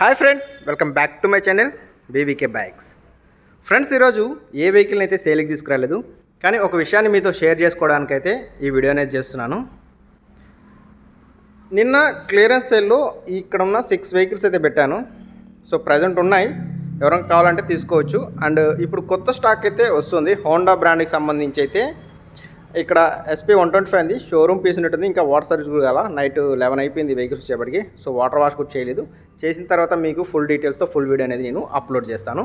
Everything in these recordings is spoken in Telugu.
Hi friends welcome back to my channel BVK bikes. Friends ఈరోజు ఏ వెహికల్ని అయితే సేల్కి తీసుకురాలేదు కానీ ఒక విషయాన్ని మీతో షేర్ చేసుకోవడానికైతే ఈ వీడియో అనేది చేస్తున్నాను. నిన్న క్లియరెన్స్ సేల్లో ఇక్కడ ఉన్న సిక్స్ వెహికల్స్ అయితే పెట్టాను. సో ప్రజెంట్ ఉన్నాయి. ఎవరైనా కావాలంటే తీసుకోవచ్చు. అండ్ ఇప్పుడు కొత్త స్టాక్ అయితే వస్తుంది. హోండా బ్రాండ్కి సంబంధించి అయితే ఇక్కడ ఎస్పీ వన్ ట్వంటీ ఫైవ్ ఉంది షోరూమ్ పీస్ ఉంటుంది ఇంకా వాటర్ సర్వీస్ కూడా కదా నైట్ లెవెన్ అయిపోయింది వెహికల్స్ వచ్చేప్పటికి. సో వాటర్ వాష్ కూడా చేయలేదు. చేసిన తర్వాత మీకు ఫుల్ డీటెయిల్స్తో ఫుల్ వీడియో అనేది నేను అప్లోడ్ చేస్తాను.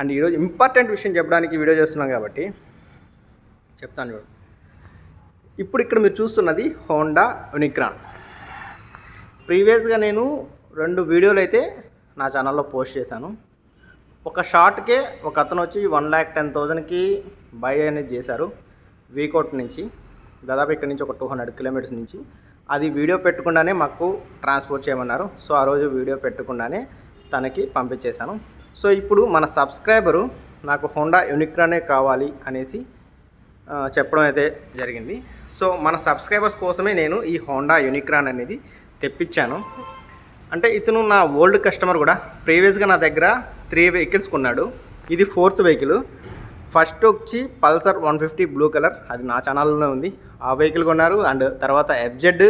అండ్ ఈరోజు ఇంపార్టెంట్ విషయం చెప్పడానికి వీడియో చేస్తున్నాం కాబట్టి చెప్తాను చూడు. ఇప్పుడు ఇక్కడ మీరు చూస్తున్నది హోండా యునిక్రాన్ ప్రీవియస్గా నేను రెండు వీడియోలు అయితే నా ఛానల్లో పోస్ట్ చేశాను. ఒక షార్ట్కే ఒక అతను వచ్చి వన్ ల్యాక్ టెన్ థౌజండ్కి బై అనేది చేశారు. వీకోట్ నుంచి దాదాపు ఇక్కడ నుంచి ఒక టూ హండ్రెడ్ కిలోమీటర్స్ నుంచి. అది వీడియో పెట్టకుండానే మాకు ట్రాన్స్పోర్ట్ చేయమన్నారు. సో ఆ రోజు వీడియో పెట్టకుండానే తనకి పంపించేశాను. సో ఇప్పుడు మన సబ్స్క్రైబరు నాకు హోండా యునిక్రానే కావాలి అనేసి చెప్పడం అయితే జరిగింది. సో మన సబ్స్క్రైబర్స్ కోసమే నేను ఈ హోండా యునిక్రాన్ అనేది తెప్పించాను. అంటే ఇతను నా ఓల్డ్ కస్టమర్ కూడా. ప్రీవియస్గా నా దగ్గర త్రీ వెహికల్స్ కొన్నాడు. ఇది ఫోర్త్ వెహికల్. ఫస్ట్ వచ్చి Pulsar one fifty blue colour. అది నా ఛానల్లోనే ఉంది. ఆ వెహికల్ కొన్నారు. అండ్ తర్వాత ఎఫ్జెడ్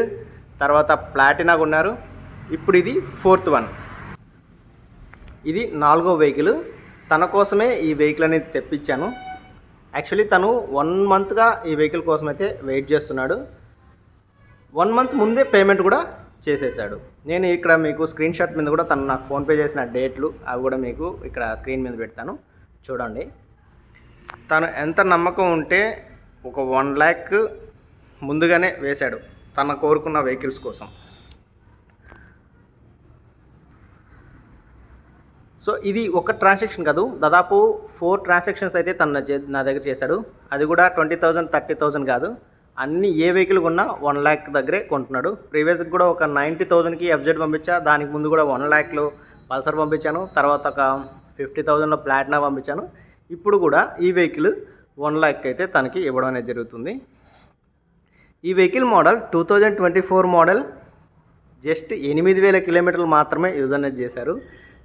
తర్వాత ప్లాటినా కొన్నారు. ఇప్పుడు ఇది ఫోర్త్ వన్. ఇది నాలుగో వెహికల్. తన కోసమే ఈ వెహికల్ అనేది తెప్పించాను. యాక్చువల్లీ తను వన్ మంత్గా ఈ వెహికల్ కోసం అయితే వెయిట్ చేస్తున్నాడు. వన్ మంత్ ముందే పేమెంట్ కూడా చేసేసాడు. నేను ఇక్కడ మీకు స్క్రీన్ షాట్ మీద కూడా తను నాకు ఫోన్పే చేసిన డేట్లు అవి కూడా మీకు ఇక్కడ స్క్రీన్ మీద పెడతాను. చూడండి. తను ఎంత నమ్మకం ఉంటే ఒక వన్ ల్యాక్ ముందుగానే వేశాడు తన కోరుకున్న వెహికల్స్ కోసం. సో ఇది ఒక ట్రాన్సాక్షన్ కాదు దాదాపు ఫోర్ ట్రాన్సాక్షన్స్ అయితే తన నా దగ్గర చేశాడు. అది కూడా ట్వంటీ థౌజండ్ థర్టీ థౌజండ్ కాదు. అన్ని ఏ వెహికల్ కొన్నా వన్ ల్యాక్ దగ్గరే కొంటున్నాడు. ప్రీవియస్కి కూడా ఒక నైంటీ థౌజండ్కి ఎఫ్జెడ్ పంపించా. దానికి ముందు కూడా వన్ ల్యాక్లో పల్సర్ పంపించాను. తర్వాత ఒక ఫిఫ్టీ థౌజండ్లో ప్లాటినా పంపించాను. ఇప్పుడు కూడా ఈ వెహికల్ వన్ ల్యాక్ అయితే తనకి ఇవ్వడం అనేది జరుగుతుంది. ఈ vehicle model two thousand twenty four model just ఎనిమిది వేల కిలోమీటర్లు మాత్రమే యూజ్ అనేది చేశారు.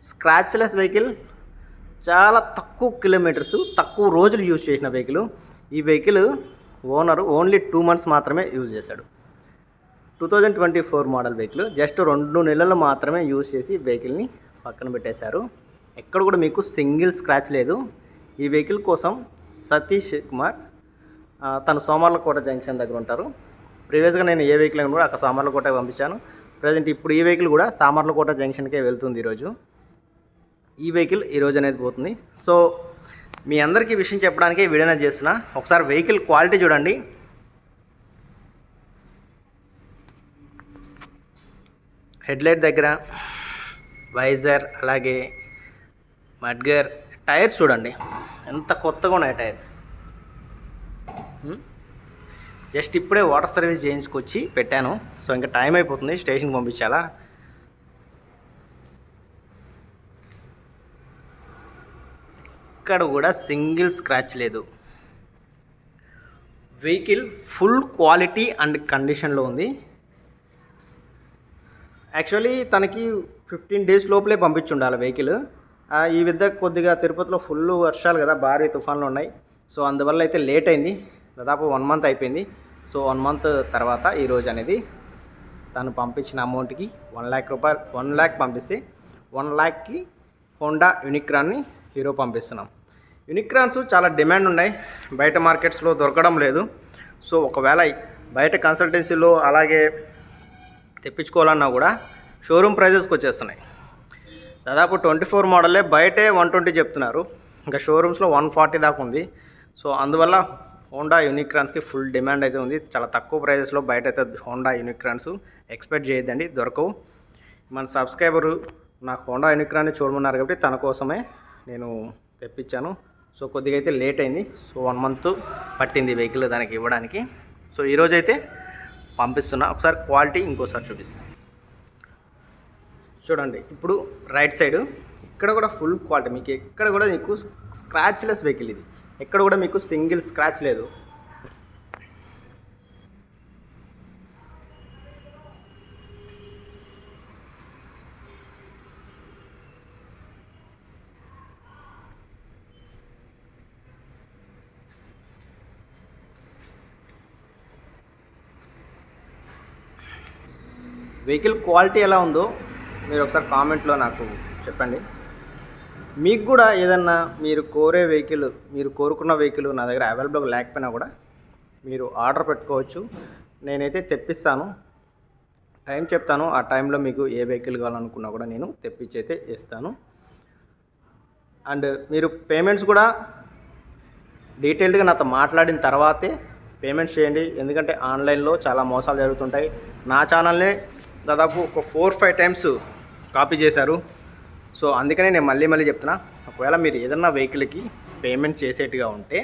స్క్రాచ్లెస్ వెహికల్ చాలా తక్కువ కిలోమీటర్స్ తక్కువ రోజులు యూజ్ చేసిన వెహికల్. ఈ vehicle owner only two months మాత్రమే యూజ్ చేశాడు. Two thousand twenty four model vehicle just రెండు నెలలు మాత్రమే యూజ్ చేసి వెహికల్ని పక్కన పెట్టేశారు. ఎక్కడ కూడా మీకు సింగిల్ స్క్రాచ్ లేదు. ఈ వెహికల్ కోసం సతీష్ కుమార్ ఆ, తను సోమర్లకోట జంక్షన్ దగ్గర ఉంటారు. ప్రీవియస్గా నేను ఏ వెహికల్ కూడా అక్కడ సామర్లకోట పంపించాను. ప్రజెంట్ ఇప్పుడు ఈ వెహికల్ కూడా సామర్లకోట జంక్షన్కే వెళ్తుంది ఈరోజు. ఈ వెహికల్ ఈరోజు అనేది పోతుంది. సో మీ అందరికీ విషయం చెప్పడానికి వీడియో చేస్తున్నా. ఒకసారి వెహికల్ క్వాలిటీ చూడండి. హెడ్లైట్ దగ్గర వైజర్ అలాగే మడ్గర్ టైర్స్ చూడండి. ఎంత కొత్తగా ఉన్నాయి టైర్స్? జస్ట్ ఇప్పుడే వాటర్ సర్వీస్ చేయించుకొచ్చి పెట్టాను. సో ఇంకా టైం అయిపోతుంది. స్టేషన్కి పంపించాలా? ఇక్కడ కూడా సింగిల్ స్క్రాచ్ లేదు. వెహికల్ ఫుల్ క్వాలిటీ అండ్ కండిషన్లో ఉంది. యాక్చువల్లీ తనకి ఫిఫ్టీన్ డేస్ లోపలే పంపించుండాలి వెహికల్. ఈ విద్య కొద్దిగా తిరుపతిలో ఫుల్ వర్షాలు కదా భారీ తుఫాన్లు ఉన్నాయి. సో అందువల్ల అయితే లేట్ అయింది. దాదాపు వన్ మంత్ అయిపోయింది. సో వన్ మంత్ తర్వాత ఈరోజు అనేది తను పంపించిన అమౌంట్కి వన్ ల్యాక్ రూపాయలు వన్ ల్యాక్ పంపిస్తే వన్ ల్యాక్కి హోండా యునిక్రాన్ని హీరో పంపిస్తున్నాం. యునిక్రాన్స్ చాలా డిమాండ్ ఉన్నాయి. బయట మార్కెట్స్లో దొరకడం లేదు. సో ఒకవేళ బయట కన్సల్టెన్సీలో అలాగే తెప్పించుకోవాలన్నా కూడా షోరూమ్ ప్రైజెస్కి వచ్చేస్తున్నాయి. దాదాపు ట్వంటీ ఫోర్ మోడలే బయటే వన్ ట్వంటీ చెప్తున్నారు. ఇంకా షోరూమ్స్లో వన్ ఫార్టీ దాకా ఉంది. సో అందువల్ల హోండా యూనిక్రాన్స్కి ఫుల్ డిమాండ్ అయితే ఉంది. చాలా తక్కువ ప్రైజెస్లో బయట అయితే హోండా యూనిక్రాన్స్ ఎక్స్పెక్ట్ చేయొద్దండి దొరకవు. మన సబ్స్క్రైబరు నాకు హోండా యూనిక్రాన్ని చూడమన్నారు కాబట్టి తన కోసమే నేను తెప్పించాను. సో కొద్దిగా అయితే లేట్ అయింది. సో వన్ మంత్ పట్టింది వెహికల్ దానికి ఇవ్వడానికి. సో ఈరోజైతే పంపిస్తున్నా. ఒకసారి క్వాలిటీ ఇంకోసారి చూపిస్తాను. చూడండి. ఇప్పుడు రైట్ సైడ్ ఇక్కడ కూడా ఫుల్ క్వాలిటీ మీకు ఎక్కడ కూడా మీకు స్క్రాచ్లెస్ వెహికల్ ఇది. ఎక్కడ కూడా మీకు సింగిల్ స్క్రాచ్ లేదు. వెహికల్ క్వాలిటీ ఎలా ఉందో మీరు ఒకసారి కామెంట్లో నాకు చెప్పండి. మీకు కూడా ఏదన్నా మీరు కోరే వెహికల్ మీరు కోరుకున్న వెహికల్ నా దగ్గర అవైలబుల్ లేకపోయినా కూడా మీరు ఆర్డర్ పెట్టుకోవచ్చు. నేనైతే తెప్పిస్తాను. టైం చెప్తాను. ఆ టైంలో మీకు ఏ వెహికల్ కావాలనుకున్నా కూడా నేను తెప్పించి అయితే ఇస్తాను అండ్ మీరు పేమెంట్స్ కూడా డీటెయిల్డ్గా నాతో మాట్లాడిన తర్వాతే పేమెంట్స్ చేయండి. ఎందుకంటే ఆన్లైన్లో చాలా మోసాలు జరుగుతుంటాయి. నా ఛానల్నే దాదాపు ఒక ఫోర్ ఫైవ్ టైమ్స్ కాపీ చేశారు. సో అందుకనే నేను మళ్ళీ మళ్ళీ చెప్తున్నా ఒకవేళ మీరు ఏదన్నా వెహికల్కి పేమెంట్ చేసేట్టుగా ఉంటే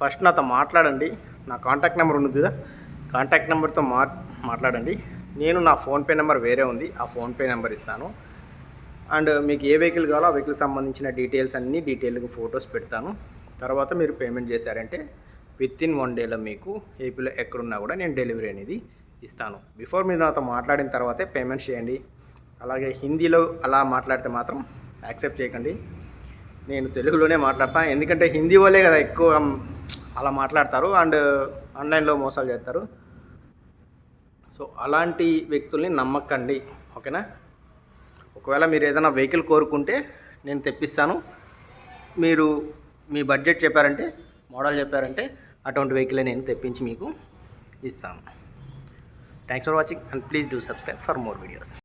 ఫస్ట్ నాతో మాట్లాడండి. నా కాంటాక్ట్ నెంబర్ ఉంది కదా కాంటాక్ట్ నెంబర్తో మా మాట్లాడండి. నేను నా ఫోన్పే నెంబర్ వేరే ఉంది ఆ ఫోన్పే నెంబర్ ఇస్తాను. అండ్ మీకు ఏ వెహికల్ కావాలో ఆ వెహికల్ సంబంధించిన డీటెయిల్స్ అన్నీ డీటెయిల్గా ఫొటోస్ పెడతాను. తర్వాత మీరు పేమెంట్ చేశారంటే విత్ ఇన్ వన్ డేలో మీకు ఏపీలో ఎక్కడున్నా కూడా నేను డెలివరీ అనేది ఇస్తాను. బిఫోర్ మీరు నాతో మాట్లాడిన తర్వాతే పేమెంట్ చేయండి. అలాగే హిందీలో అలా మాట్లాడితే మాత్రం యాక్సెప్ట్ చేయకండి. నేను తెలుగులోనే మాట్లాడతాను ఎందుకంటే హిందీ వాళ్ళే కదా ఎక్కువ అలా మాట్లాడతారు అండ్ ఆన్లైన్లో మోసాలు చేస్తారు. సో అలాంటి వ్యక్తుల్ని నమ్మకండి. ఓకేనా? ఒకవేళ మీరు ఏదైనా వెహికల్ కోరుకుంటే నేను తెప్పిస్తాను. మీరు మీ బడ్జెట్ చెప్పారంటే మోడల్ చెప్పారంటే అటువంటి వెహికల్ నేను తెప్పించి మీకు ఇస్తాను. Thanks for watching and please do subscribe for more videos